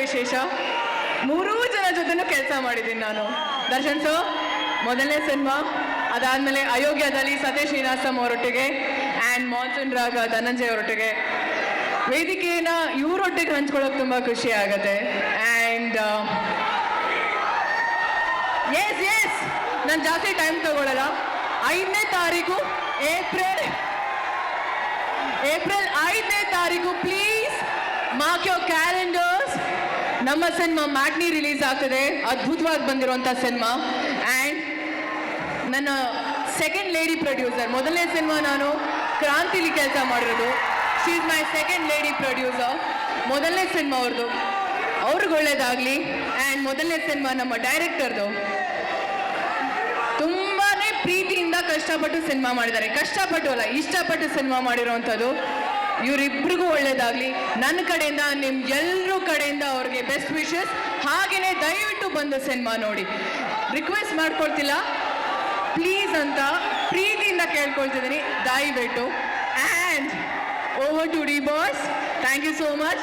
ವಿಶೇಷ? ಮೂರೂ ಜನ ಜೊತೆನೂ ಕೆಲಸ ಮಾಡಿದ್ದೀನಿ ನಾನು. ದರ್ಶನ್ ಸರ್, ಮೊದಲನೇ ಸಿನಿಮಾ, ಅದಾದಮೇಲೆ ಅಯೋಗ್ಯದಲ್ಲಿ ಸತೀಶ್ ಶ್ರೀನಿವಾಸಂ ಅವರೊಟ್ಟಿಗೆ ಆ್ಯಂಡ್ ಮಾನ್ಸೂನ್ ರಾಗ ಧನಂಜಯ್ ಅವರೊಟ್ಟಿಗೆ. ವೇದಿಕೆನ ಇವರೊಟ್ಟಿಗೆ ಹಂಚ್ಕೊಳ್ಳೋಕೆ ತುಂಬ ಖುಷಿ ಆಗುತ್ತೆ. ಆ್ಯಂಡ್ ಎಸ್ ಎಸ್ ನಾನು ಜಾಸ್ತಿ ಟೈಮ್ ತಗೊಳ್ಳಲ್ಲ ಐದನೇ ತಾರೀಕು ಏಪ್ರಿಲ್ ಏಪ್ರಿಲ್ ಐದನೇ ತಾರೀಕು ಪ್ಲೀಸ್ ಮಾರ್ಕ್ ಯೋರ್ ಕ್ಯಾಲೆಂಡರ್ಸ್ ನಮ್ಮ ಸಿನಿಮಾ ಮ್ಯಾಟ್ನಿ ರಿಲೀಸ್ ಆಗ್ತದೆ. ಅದ್ಭುತವಾಗಿ ಬಂದಿರುವಂಥ ಸಿನಿಮಾ. ಆ್ಯಂಡ್ ನನ್ನ ಸೆಕೆಂಡ್ ಲೇಡಿ ಪ್ರೊಡ್ಯೂಸರ್ ಮೊದಲನೇ ಸಿನಿಮಾ ನಾನು ಕ್ರಾಂತಿಲಿ ಕೆಲಸ ಮಾಡಿರೋದು. She is my second lady producer ಮೊದಲನೇ ಸಿನಿಮಾ ಅವ್ರದ್ದು ಅವ್ರಿಗೆ ಒಳ್ಳೇದಾಗಲಿ. ಆ್ಯಂಡ್ ಮೊದಲನೇ ಸಿನಿಮಾ ನಮ್ಮ ಡೈರೆಕ್ಟರ್ದು ತುಂಬಾ ಪ್ರೀತಿಯಿಂದ ಕಷ್ಟಪಟ್ಟು ಸಿನಿಮಾ ಮಾಡಿದ್ದಾರೆ. ಕಷ್ಟಪಟ್ಟು ಅಲ್ಲ, ಇಷ್ಟಪಟ್ಟು ಸಿನಿಮಾ ಮಾಡಿರೋವಂಥದ್ದು. ಇವರಿಬ್ರಿಗೂ ಒಳ್ಳೇದಾಗಲಿ. ನನ್ನ ಕಡೆಯಿಂದ, ನಿಮ್ ಎಲ್ಲರೂ ಕಡೆಯಿಂದ ಅವ್ರಿಗೆ ಬೆಸ್ಟ್ ವಿಶಸ್ ಹಾಗೆಯೇ ದಯವಿಟ್ಟು ಬಂದು ಸಿನಿಮಾ ನೋಡಿ. ರಿಕ್ವೆಸ್ಟ್ ಮಾಡ್ಕೊಳ್ತಿಲ್ಲ. ಪ್ಲೀಸ್ ಅಂತ ಪ್ರೀತಿಯಿಂದ ಕೇಳ್ಕೊಳ್ತಿದ್ದೀನಿ. ದಯವಿಟ್ಟು. And over to D boss thank you so much